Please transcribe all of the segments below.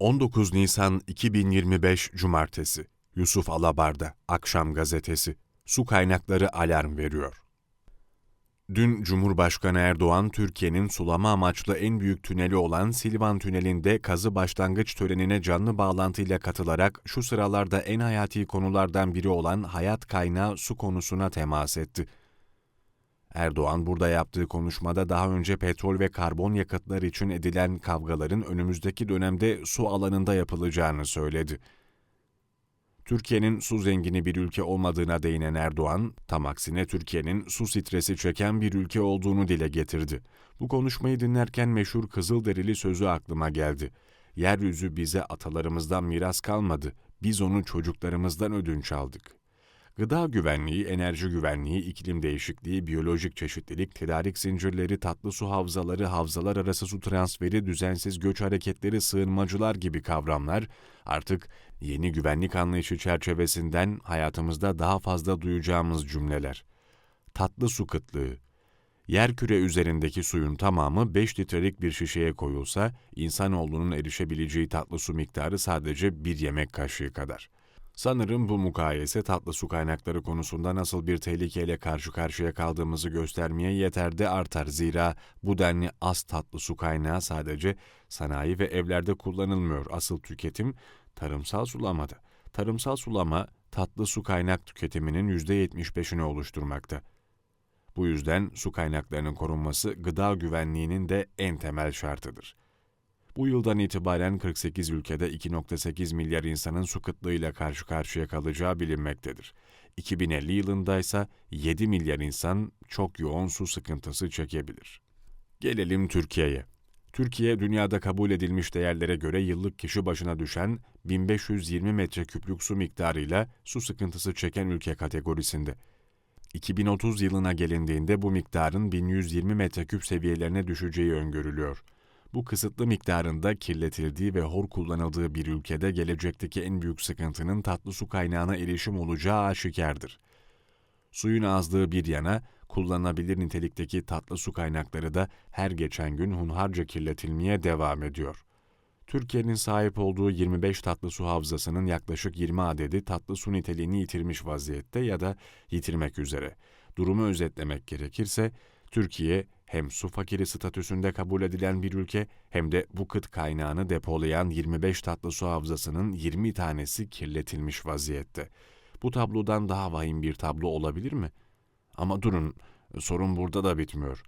19 Nisan 2025 Cumartesi Yusuf Alabar'da Akşam Gazetesi Su kaynakları alarm veriyor. Dün Cumhurbaşkanı Erdoğan, Türkiye'nin sulama amaçlı en büyük tüneli olan Silvan Tüneli'nde kazı başlangıç törenine canlı bağlantıyla katılarak şu sıralarda en hayati konulardan biri olan hayat kaynağı su konusuna temas etti. Erdoğan burada yaptığı konuşmada daha önce petrol ve karbon yakıtlar için edilen kavgaların önümüzdeki dönemde su alanında yapılacağını söyledi. Türkiye'nin su zengini bir ülke olmadığına değinen Erdoğan, tam aksine Türkiye'nin su stresi çeken bir ülke olduğunu dile getirdi. Bu konuşmayı dinlerken meşhur Kızılderili sözü aklıma geldi. Yeryüzü bize atalarımızdan miras kalmadı, biz onu çocuklarımızdan ödünç aldık. Gıda güvenliği, enerji güvenliği, iklim değişikliği, biyolojik çeşitlilik, tedarik zincirleri, tatlı su havzaları, havzalar arası su transferi, düzensiz göç hareketleri, sığınmacılar gibi kavramlar artık yeni güvenlik anlayışı çerçevesinden hayatımızda daha fazla duyacağımız cümleler. Tatlı su kıtlığı, Yer küre üzerindeki suyun tamamı 5 litrelik bir şişeye koyulsa, insanoğlunun erişebileceği tatlı su miktarı sadece bir yemek kaşığı kadar. Sanırım bu mukayese tatlı su kaynakları konusunda nasıl bir tehlikeyle karşı karşıya kaldığımızı göstermeye yeter de artar. Zira bu denli az tatlı su kaynağı sadece sanayi ve evlerde kullanılmıyor. Asıl tüketim tarımsal sulamada. Tarımsal sulama tatlı su kaynak tüketiminin %75'ini oluşturmakta. Bu yüzden su kaynaklarının korunması gıda güvenliğinin de en temel şartıdır. Bu yıldan itibaren 48 ülkede 2.8 milyar insanın su kıtlığıyla karşı karşıya kalacağı bilinmektedir. 2050 yılında ise 7 milyar insan çok yoğun su sıkıntısı çekebilir. Gelelim Türkiye'ye. Türkiye, dünyada kabul edilmiş değerlere göre yıllık kişi başına düşen 1520 metreküplük su miktarıyla su sıkıntısı çeken ülke kategorisinde. 2030 yılına gelindiğinde bu miktarın 1120 metreküp seviyelerine düşeceği öngörülüyor. Bu kısıtlı miktarında kirletildiği ve hor kullanıldığı bir ülkede gelecekteki en büyük sıkıntının tatlı su kaynağına erişim olacağı aşikardır. Suyun azlığı bir yana, kullanılabilir nitelikteki tatlı su kaynakları da her geçen gün hunharca kirletilmeye devam ediyor. Türkiye'nin sahip olduğu 25 tatlı su havzasının yaklaşık 20 adedi tatlı su niteliğini yitirmiş vaziyette ya da yitirmek üzere. Durumu özetlemek gerekirse, Türkiye hem su fakiri statüsünde kabul edilen bir ülke hem de bu kıt kaynağını depolayan 25 tatlı su havzasının 20 tanesi kirletilmiş vaziyette. Bu tablodan daha vahim bir tablo olabilir mi? Ama durun, sorun burada da bitmiyor.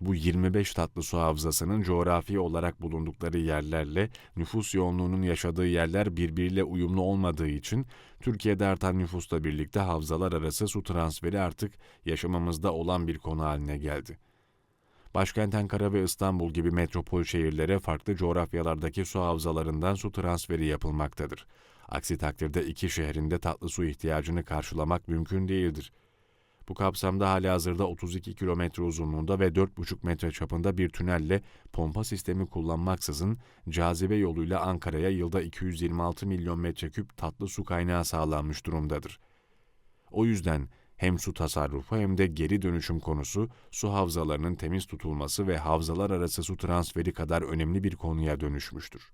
Bu 25 tatlı su havzasının coğrafi olarak bulundukları yerlerle nüfus yoğunluğunun yaşadığı yerler birbiriyle uyumlu olmadığı için Türkiye'de artan nüfusla birlikte havzalar arası su transferi artık yaşamamızda olan bir konu haline geldi. Başkent Ankara ve İstanbul gibi metropol şehirlere farklı coğrafyalardaki su havzalarından su transferi yapılmaktadır. Aksi takdirde iki şehrinde tatlı su ihtiyacını karşılamak mümkün değildir. Bu kapsamda hali hazırda 32 kilometre uzunluğunda ve 4,5 metre çapında bir tünelle pompa sistemi kullanmaksızın cazibe yoluyla Ankara'ya yılda 226 milyon metreküp tatlı su kaynağı sağlanmış durumdadır. O yüzden hem su tasarrufu hem de geri dönüşüm konusu su havzalarının temiz tutulması ve havzalar arası su transferi kadar önemli bir konuya dönüşmüştür.